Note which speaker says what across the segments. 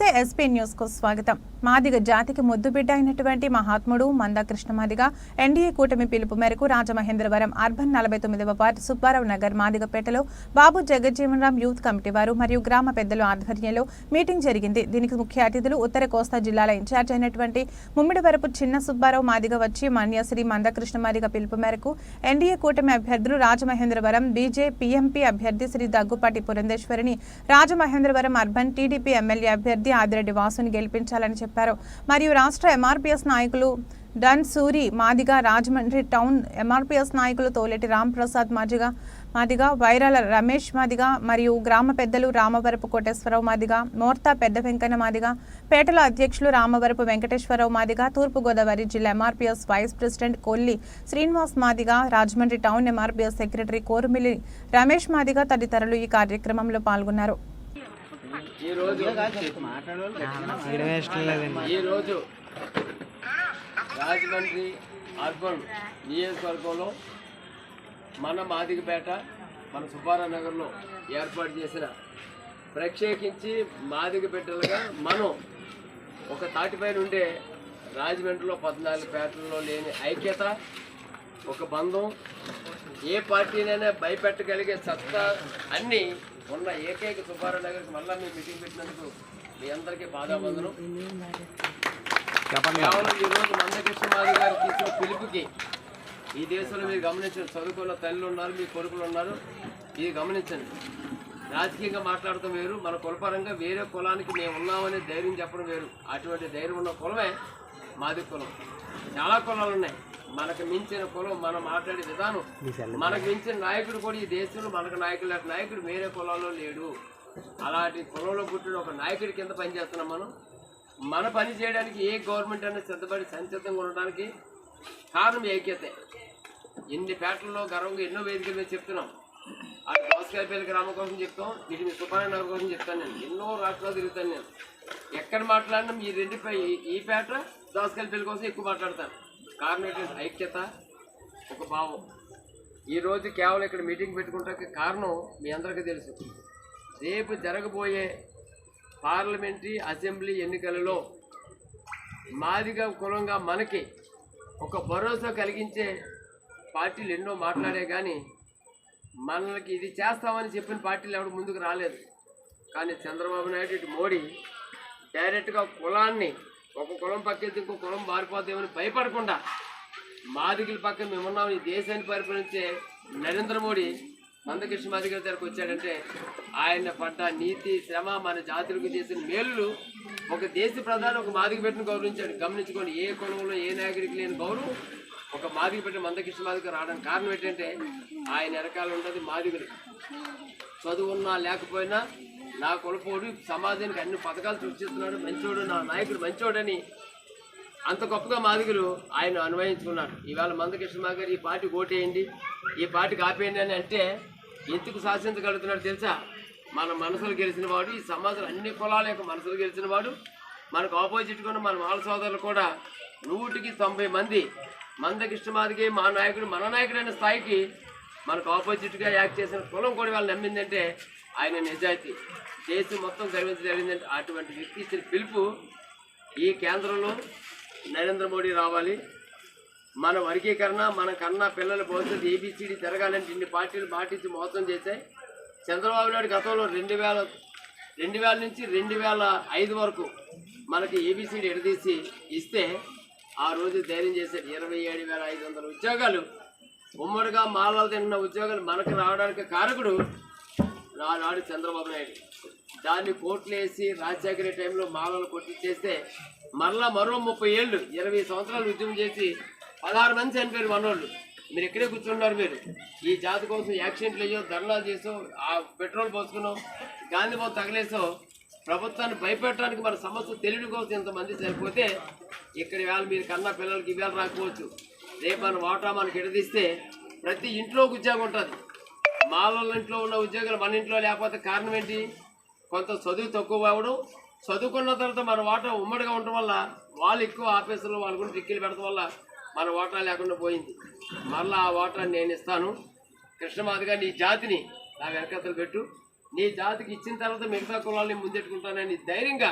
Speaker 1: నమస్తే ఎస్పీ న్యూస్కు స్వాగతం. మాదిగ జాతికి ముద్దుబిడ్డ అయినటువంటి మహాత్ముడు మంద మాదిగ ఎన్డీఏ కూటమి పిలుపు మేరకు రాజమహేంద్రవరం అర్బన్ నలభై తొమ్మిదవ వార్డు సుబ్బారావు నగర్ మాదిగపేటలో బాబు జగజ్జీవనరామ్ యూత్ కమిటీ వారు మరియు గ్రామ పెద్దల ఆధ్వర్యంలో మీటింగ్ జరిగింది. దీనికి ముఖ్య అతిథులు ఉత్తర కోస్తా జిల్లాల ఇన్ఛార్జ్ అయినటువంటి ముమ్మిడివరపు చిన్న సుబ్బారావు మాదిగ వచ్చి మన్యశ్రీ మందకృష్ణ మాదిగ పిలుపు మేరకు ఎన్డీఏ కూటమి అభ్యర్థులు Rajamahendravaram B J P M P అభ్యర్థి శ్రీ దగ్గుపాటి పురంధేశ్వరిని రాజమహేంద్రవరం అర్బన్ టీడీపీ ఎమ్మెల్యే అభ్యర్థి ఆదిరెడ్డి వాసుని గెలిపించాలని చెప్పారు. మరియు రాష్ట్ర ఎంఆర్పీఎస్ నాయకులు డన్ సూరి మాదిగా రాజమండ్రి టౌన్ ఎంఆర్పీఎస్ నాయకులు తోలేటి రాంప్రసాద్ మాదిగా మాదిగా వైరాల రమేష్ మాదిగా మరియు గ్రామ పెద్దలు రామవరపు కోటేశ్వరరావు మాదిగా మోర్తా పెద్ద వెంకన్న మాదిగా పేటల అధ్యక్షులు రామవరపు వెంకటేశ్వరరావు మాదిగా తూర్పుగోదావరి జిల్లా MRPS vice president Kolli Srinivas Madiga Rajahmundry town MRPS secretary Korumilli Ramesh Madiga తదితరులు ఈ కార్యక్రమంలో పాల్గొన్నారు.
Speaker 2: లేదండి
Speaker 3: ఈరోజు రాజమండ్రి అర్బన్ నియోజకవర్గంలో మన మాదిగపేట మన సుబ్బారావు నగర్లో ఏర్పాటు చేసిన ప్రత్యేకించి మాదిగ బిడ్డలుగా మనం ఒక తాటిపైన ఉండే రాజమండ్రిలో పద్నాలుగు పేటల్లో లేని ఐక్యత ఒక బంధం ఏ పార్టీనైనా భయపెట్టగలిగే సత్తా అన్నీ ఉన్న ఏకైక సుబ్బారావు నగర్కి మళ్ళీ మీ మీటింగ్ పెట్టినందుకు మీ అందరికీ బాధాబంధనం కేవలం ఈ రోజు మందకృష్ణ మాది గారు తీసిన పిలుపుకి ఈ దేశంలో మీరు గమనించండి చదువుకున్న తల్లులు ఉన్నారు మీ కొడుకులు ఉన్నారు ఇది గమనించండి. రాజకీయంగా మాట్లాడటం వేరు మన కులపరంగా వేరే కులానికి మేము ఉన్నామనే ధైర్యం చెప్పడం వేరు. అటువంటి ధైర్యం ఉన్న కులమే మాది కులం. చాలా కులాలు ఉన్నాయి. మనకు మించిన కులం మనం మాట్లాడే విధానం. మనకు మించిన నాయకుడు కూడా ఈ దేశంలో మనకు నాయకుడు లాంటి నాయకుడు వేరే కులాల్లో లేడు. అలాంటి కులంలో పుట్టిన ఒక నాయకుడి కింద పనిచేస్తున్నాం మనం. మన పని చేయడానికి ఏ గవర్నమెంట్ అనేది సిద్ధపడి సంసిద్ధంగా ఉండడానికి కారణం ఐక్యతే ఎన్ని పేటల్లో గర్వంగా ఎన్నో వేదికల మీద చెప్తున్నాం. అటు దోసకాయపల్లి గ్రామం కోసం చెప్తాం. ఇటు మీ సుబ్బారాయణ కోసం చెప్తాను నేను. ఎన్నో రాష్ట్రాలు తిరుగుతాను నేను. ఎక్కడ మాట్లాడినా ఈ రెండు ఈ పేట దోసకాయపల్లి కోసం ఎక్కువ మాట్లాడతాను. కారణం ఐక్యత ఒక భావం. ఈరోజు కేవలం ఇక్కడ మీటింగ్ పెట్టుకుంటానికి కారణం మీ అందరికీ తెలుసు. రేపు జరగబోయే పార్లమెంటరీ అసెంబ్లీ ఎన్నికలలో మాదిగా కులంగా మనకి ఒక భరోసా కలిగించే పార్టీలు ఎన్నో మాట్లాడే కానీ మనకి ఇది చేస్తామని చెప్పిన పార్టీలు ఎవరు ముందుకు రాలేదు. కానీ చంద్రబాబు నాయుడు ఇటు మోడీ డైరెక్ట్గా కులాన్ని ఒక కులం పక్కెత్తి ఇంకో కులం మారిపోతామని భయపడకుండా మాదిగల పక్కన మేమున్నాం. ఈ దేశాన్ని పరిపాలించే నరేంద్ర మోడీ మందకృష్ణ మాదిగల దగ్గరకు వచ్చాడంటే ఆయన పడ్డ నీతి శ్రమ మన జాతులకు చేసిన మేలు ఒక దేశ ప్రధాని ఒక మాదిగ పెట్టిన గౌరవించాడు. గమనించుకోండి ఏ కులంలో ఏ నాయకుడికి లేని గౌరవం ఒక మాదిగ పెట్టిన మందకృష్ణ మాదిగ రావడానికి కారణం ఏంటంటే ఆయన వెనకాల ఉన్నది చదువు చదువున్నా లేకపోయినా నా కొడుకోడు సమాజానికి అన్ని పథకాలు సృష్టిస్తున్నాడు మంచోడు నా నాయకుడు మంచోడని అంత గొప్పగా మాదిగులు ఆయన అన్వయించుకున్నారు ఈవేళ మందకృష్ణ గారు ఈ పార్టీ ఓటేయండి ఈ పార్టీ ఆపేయండి అని అంటే ఎందుకు శాసించగలుగుతున్నాడు తెలుసా? మన మనసులు గెలిచిన వాడు ఈ సమాజంలో అన్ని కులాల యొక్క మనసులు గెలిచిన వాడు. మనకు ఆపోజిట్ కూడా మన వాళ్ళ సోదరులు కూడా నూటికి తొంభై మంది మందకృష్ణమాదికి మా నాయకుడు మన నాయకుడైన స్థాయికి మనకు ఆపోజిట్గా యాక్ట్ చేసిన కులం కూడా వాళ్ళు నమ్మిందంటే ఆయన నిజాయితీ. చేసి మొత్తం గర్వించగలిగిందంటే అటువంటి వ్యక్తి ఇచ్చిన పిలుపు ఈ కేంద్రంలో నరేంద్ర మోడీ రావాలి. మన వర్గీకరణ మన కన్నా పిల్లల భవిష్యత్తు ఏబిసిడి జరగాలంటే ఇన్ని పార్టీలు పాటించి మోసం చేశాయి చంద్రబాబు నాయుడు గతంలో రెండు వేల రెండు వేల నుంచి రెండు వేల ఐదు వరకు మనకి ఏబిసిడి ఎడదీసి ఇస్తే ఆ రోజు ధైర్యం చేశాడు. ఇరవై ఏడు వేల ఐదు వందల ఉద్యోగాలు. ఉమ్మడిగా మాలలు తిన్న ఉద్యోగాలు మనకు రావడానికి కారకుడు నానాడు చంద్రబాబు నాయుడు. దాన్ని కోట్లు వేసి రాజశేఖర టైంలో మాలలు కొట్టించేస్తే మరలా మరో ముప్పై ఏళ్ళు ఇరవై సంవత్సరాలు ఉద్యమం చేసి పదహారు మంది చనిపోయారు మనోళ్ళు. మీరు ఇక్కడే కూర్చున్నారు మీరు. ఈ జాతి కోసం యాక్సిడెంట్లు అయ్యో ధర్నాలు చేసో ఆ పెట్రోల్ పోసుకున్నాం గాంధీ బాబు తగలేసో ప్రభుత్వాన్ని భయపెట్టడానికి మన సమస్య తెలియని కోసం ఇంతమంది సరిపోతే ఇక్కడ వేళ మీరు కన్నా పిల్లలకి ఇవాళ రాకపోవచ్చు. రేపు మన వాటా మనకి ఎడదీస్తే ప్రతి ఇంట్లో ఉద్యోగం ఉంటుంది. మాలోళ్ళ ఇంట్లో ఉన్న ఉద్యోగాలు మన ఇంట్లో లేకపోతే కారణం ఏంటి? కొంత చదువు తక్కువ అవ్వడం చదువుకున్న తర్వాత మన వాటా ఉమ్మడిగా ఉండటం వల్ల వాళ్ళు ఎక్కువ ఆఫీసులో వాళ్ళ గురించి టిక్కీలు పెడతాం వల్ల మన వాటా లేకుండా పోయింది. మరలా ఆ వాటా నేను ఇస్తాను. కృష్ణమాదిగా నీ జాతిని నా వెనకతలు పెట్టు. నీ జాతికి ఇచ్చిన తర్వాత మిగతా కులాలని ముందెట్టుకుంటానని ధైర్యంగా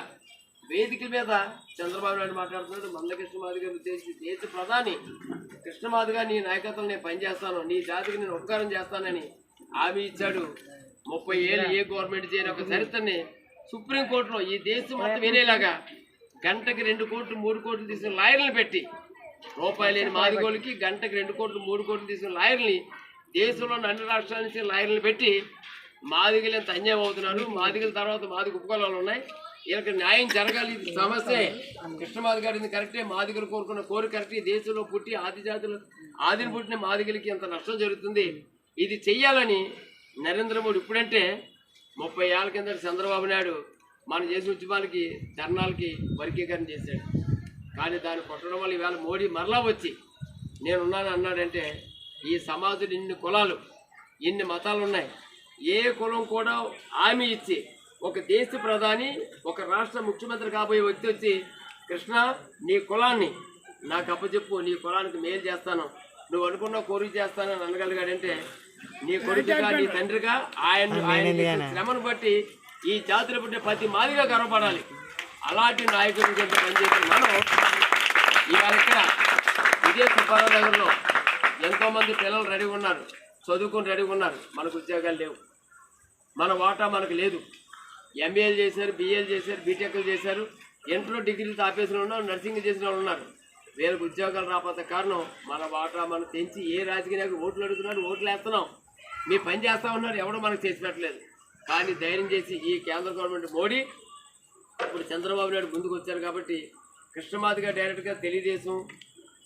Speaker 3: వేదికల మీద చంద్రబాబు నాయుడు మాట్లాడుతున్నాడు. మంద కృష్ణమాది గారు ఉద్దేశించి దేశ ప్రధాని కృష్ణమాదిగా నీ నాయకత్వం నేను పనిచేస్తాను. నీ జాతికి నేను ఉపకారం చేస్తానని హామీ ఇచ్చాడు. ముప్పై ఏళ్ళు ఏ గవర్నమెంట్ చేయని ఒక చరిత్రని సుప్రీంకోర్టులో ఈ దేశం మొత్తం వినేలాగా గంటకి రెండు కోట్లు మూడు కోట్లు తీసిన లాయర్లను పెట్టి రూపాయలు లేని మాదిగోళ్ళకి గంటకి రెండు కోట్లు మూడు కోట్లు తీసిన లాయర్ని దేశంలోని అన్ని రాష్ట్రాల నుంచి లాయర్లను పెట్టి మాదిగలు ఎంత అన్యాయం అవుతున్నారు. మాదిగల తర్వాత మాదిగ ఉపకులాలు ఉన్నాయి. వీళ్ళకి న్యాయం జరగాలి. ఇది సమస్యే. కృష్ణమాది గారు ఇది కరెక్టే. మాదిగలు కోరుకున్న కోరిక కరెక్ట్. ఈ దేశంలో పుట్టి ఆది జాతులు ఆదిని పుట్టిన మాదిగలకి ఎంత నష్టం జరుగుతుంది? ఇది చెయ్యాలని నరేంద్ర మోడీ ఇప్పుడంటే ముప్పై ఏళ్ళ కింద చంద్రబాబు నాయుడు మనం చేసిన ఉద్యమాలకి ధర్నాలకి వర్గీకరణ చేశాడు. కానీ దాన్ని కొట్టడం వల్ల ఈవేళ మోడీ మరలా వచ్చి నేనున్నాను అన్నాడంటే ఈ సమాజంలో ఇన్ని కులాలు ఇన్ని మతాలు ఉన్నాయి ఏ కులం కూడా హామీ ఇచ్చి ఒక దేశ ప్రధాని ఒక రాష్ట్ర ముఖ్యమంత్రి కాబోయే వ్యక్తి వచ్చి కృష్ణ నీ కులాన్ని నాకు అప్పచెప్పు నీ కులానికి మేలు చేస్తాను. నువ్వు అనుకున్న కోరిక చేస్తానని అనగలిగాడంటే నీ కొడుకుగా నీ తండ్రిగా ఆయన ఆయన శ్రమను బట్టి ఈ జాతిలో పుట్టిన ప్రతి మాదిగా గర్వపడాలి. అలాంటి నాయకుడి కింద పనిచేసిన మనం ఇవాళ ఇక్కడ ఇదే సుబ్బారావు నగర్లో ఎంతో మంది పిల్లలు రెడీగా ఉన్నారు చదువుకొని రెడీగా ఉన్నారు. మనకు ఉద్యోగాలు లేవు. మన వాటా మనకు లేదు. ఎంబీఏలు చేశారు బీఏలు చేశారు బీటెక్లు చేశారు. ఇంట్లో డిగ్రీలు తాపేసిన ఉన్నారు నర్సింగ్ చేసిన వాళ్ళు ఉన్నారు. వీళ్ళకి ఉద్యోగాలు రాకపోతే కారణం మన వాటా మనం తెంచి ఏ రాజకీయ ఓట్లు అడుగుతున్నారు ఓట్లు వేస్తున్నాం. మీ పని చేస్తా ఉన్నారు ఎవడో మనకు చేసి పెట్టలేదు. కానీ ధైర్యం చేసి ఈ కేంద్ర గవర్నమెంట్ మోడీ ఇప్పుడు చంద్రబాబు నాయుడు ముందుకు వచ్చారు కాబట్టి కృష్ణమాదిగా డైరెక్ట్గా తెలుగుదేశం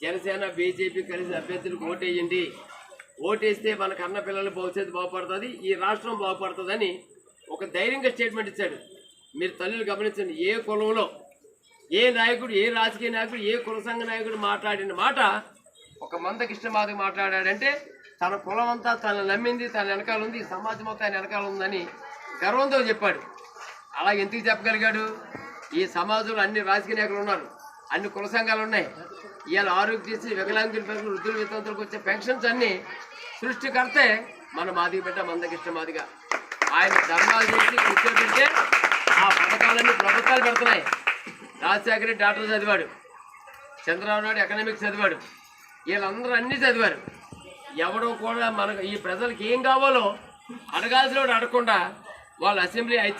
Speaker 3: జనసేన బీజేపీ కలిసి అభ్యర్థులకు ఓటేయండి ఓటేస్తే మన కన్న పిల్లల భవిష్యత్తు బాగుపడుతుంది ఈ రాష్ట్రం బాగుపడుతుందని ఒక ధైర్యంగా స్టేట్మెంట్ ఇచ్చాడు. మీరు తల్లులు గమనించండి ఏ కులంలో ఏ నాయకుడు ఏ రాజకీయ నాయకుడు ఏ కుల సంఘ నాయకుడు మాట్లాడిన మాట ఒక మంద కృష్ణమాదిగా మాట్లాడాడంటే తన కులం అంతా తన నమ్మింది తన వెనకాల ఉంది ఈ సమాజం అంతా ఆయన వెనకాల ఉందని గర్వంతో చెప్పాడు. అలా ఎందుకు చెప్పగలిగాడు? ఈ సమాజంలో అన్ని రాజకీయ నాయకులు ఉన్నారు అన్ని కుల సంఘాలు ఉన్నాయి. ఇవాళ ఆరోగ్యశ్రీ వికలాంగుల పెన్షన్ వృద్ధుల వితంతులకు వచ్చే పెన్షన్స్ అన్ని సృష్టికర్తే మన మాదిగ బిడ్డ మందకిష్ట మాదిగా ఆయన ధర్మాలు చేసి కూర్చోబెడితే ఆ పథకాలన్నీ ప్రభుత్వాలు పెడుతున్నాయి. రాజశేఖర రెడ్డి డాక్టర్ చదివాడు. చంద్రబాబు నాయుడు ఎకనామిక్స్ చదివాడు. వీళ్ళందరూ అన్నీ చదివారు. ఎవడో కూడా మనకు ఈ ప్రజలకు ఏం కావాలో అడగాల్సిన వాడు అడగకుండా వాళ్ళ అసెంబ్లీ ఐదు